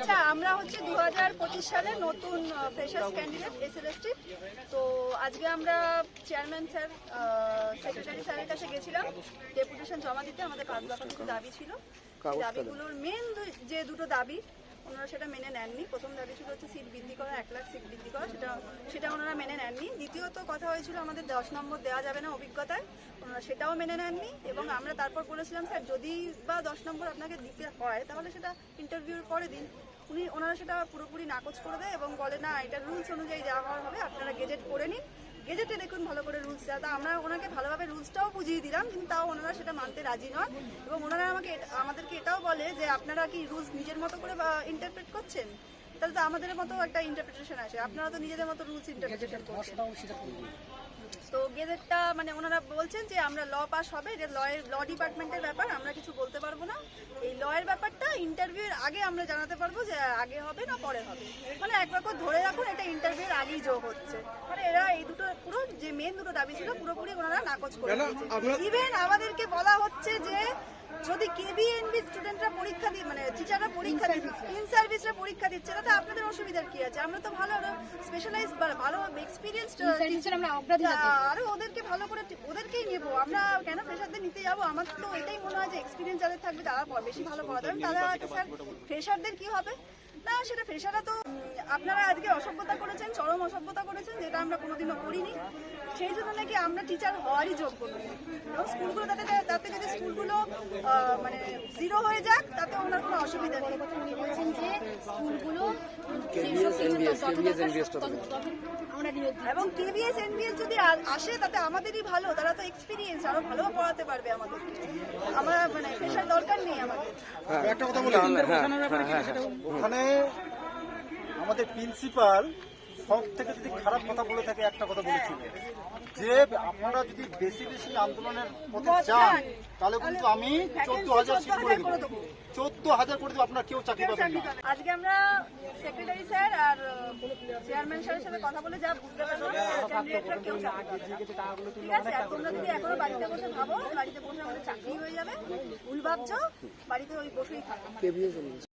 আচ্ছা আমরা হচ্ছে দু হাজার পঁচিশ সালে নতুন ফ্রেশার্স ক্যান্ডিডেট এসএলএসটি তো আজকে আমরা চেয়ারম্যান স্যার সেক্রেটারি স্যারের কাছে গেছিলাম। ডেপুটেশন জমা দিতে আমাদের পাঁচ দফা কিছু দাবি ছিল দাবিগুলোর মেন যে দুটো দাবি ওনারা সেটা মেনে নেননি। প্রথম দাবি ছিল হচ্ছে সিট বৃদ্ধি করা, এক লাখ সিট বৃদ্ধি করা, সেটা সেটা ওনারা মেনে নেননি। দ্বিতীয়ত কথা হয়েছিল আমাদের দশ নম্বর দেওয়া যাবে না অভিজ্ঞতায়, ওনারা সেটাও মেনে নেননি এবং আমরা তারপর বলেছিলাম, স্যার, যদি বা দশ নম্বর আপনাকে দিতে হয়, তাহলে সেটা ইন্টারভিউর পরে দিন। উনি ওনারা সেটা পুরোপুরি নাকচ করে দেয় এবং বলে, না, এটা রুলস অনুযায়ী যা যাওয়া হবে, আপনারা গেজেট করে নিন। গেজেটে দেখুন ভালো করে রুলস তা আমরা ওনাকে ভালোভাবে রুলসটাও বুঝিয়ে দিলাম কিন্তু তাও ওনারা সেটা মানতে রাজি নন। এবং ওনারা আমাকে আমাদেরকে এটাও বলে যে আপনারা কি রুলস নিজের মতো করে ইন্টারপ্রেট করছেন? তাহলে তো আমাদের মতো একটা ইন্টারপ্রিটেশন আছে আপনারা তো নিজেদের মতো রুলস ইন্টারপ্রিটেশন করছেন। তো গেজেটটা মানে ওনারা বলছেন যে আমরা ল পাস হবে যে লয়ের ল ডিপার্টমেন্টের ব্যাপার আমরা কিছু বলতে পারব না। এই লয়ের ব্যাপারটা ইন্টারভিউর আগে আমরা জানাতে পারব যে আগে হবে না পরে হবে। মানে একরকম ধরে রাখুন এটা ইন্টারভিউর আগেই যোগ হচ্ছে। মানে এরা এই দুটো মেন দুটো দাবি ছিল পুরোপুরি ওনারা নাকচ করে ইভেন আমাদেরকে বলা হচ্ছে যে যদি কেবিএনবি স্টুডেন্টরা পরীক্ষা দিয়ে মানে টিচাররা পরীক্ষা দিচ্ছে ইন সার্ভিসরা পরীক্ষা দিচ্ছে তাতে আপনাদের অসুবিধার কি আছে? আমরা তো ভালো স্পেশালাইজ ভালো এক্সপিরিয়েন্স আমরা অগ্রাধিকার দেব। আরও ওদেরকে ভালো করে ওদেরকেই নেব। আমরা কেন ফ্রেশারদের নিতে যাব? আমার তো এটাই মনে হয় যে এক্সপিরিয়েন্স যাদের থাকবে তারা বেশি ভালো পড়াতে পারবে। তারা স্যার ফ্রেশারদের কি হবে? না সেটা ফ্রেশাররা তো আপনারা আজকে অসভ্যতা করেছেন চরম অসভ্যতা করেছেন যেটা আমরা কোনোদিনও করিনি। সেই জন্য নাকি আমরা টিচার হওয়ারই যোগ্য নই। এবং স্কুলগুলো তাতে তাতে যদি স্কুলগুলো মানে জিরো হয়ে যাক তাতে ওনার কোনো অসুবিধা নেই। উনি বলছেন যে স্কুলগুলো এবং কেবিএস এনবিএস যদি আসে তাতে আমাদেরই ভালো তারা তো এক্সপিরিয়েন্স আরও ভালো পড়াতে পারবে আমাদের। আমার মানে ফ্রেশার দরকার নেই আমাদের। একটা কথা বলি। ওখানে আমাদের প্রিন্সিপাল সব থেকে যদি খারাপ কথা বলে থাকে একটা কথা বলেছিল যে আপনারা যদি বেশি বেশি আন্দোলনের পথে যান তাহলে কিন্তু আমি চোদ্দ হাজার সিট করে দেবো। চোদ্দ হাজার করে দেবো আপনারা কেউ চাকরি পাবেন না। আজকে আমরা সেক্রেটারি স্যার আর চেয়ারম্যান স্যারের সাথে কথা বলে যা বুঝতে পারলাম কেউ চাকরি পাবে না। ঠিক আছে আর তোমরা যদি এখনও বাড়িতে বসে ভাবো বাড়িতে বসে আমাদের চাকরি হয়ে যাবে। ভুল ভাবছ বাড়িতে ওই বসেই থাকো।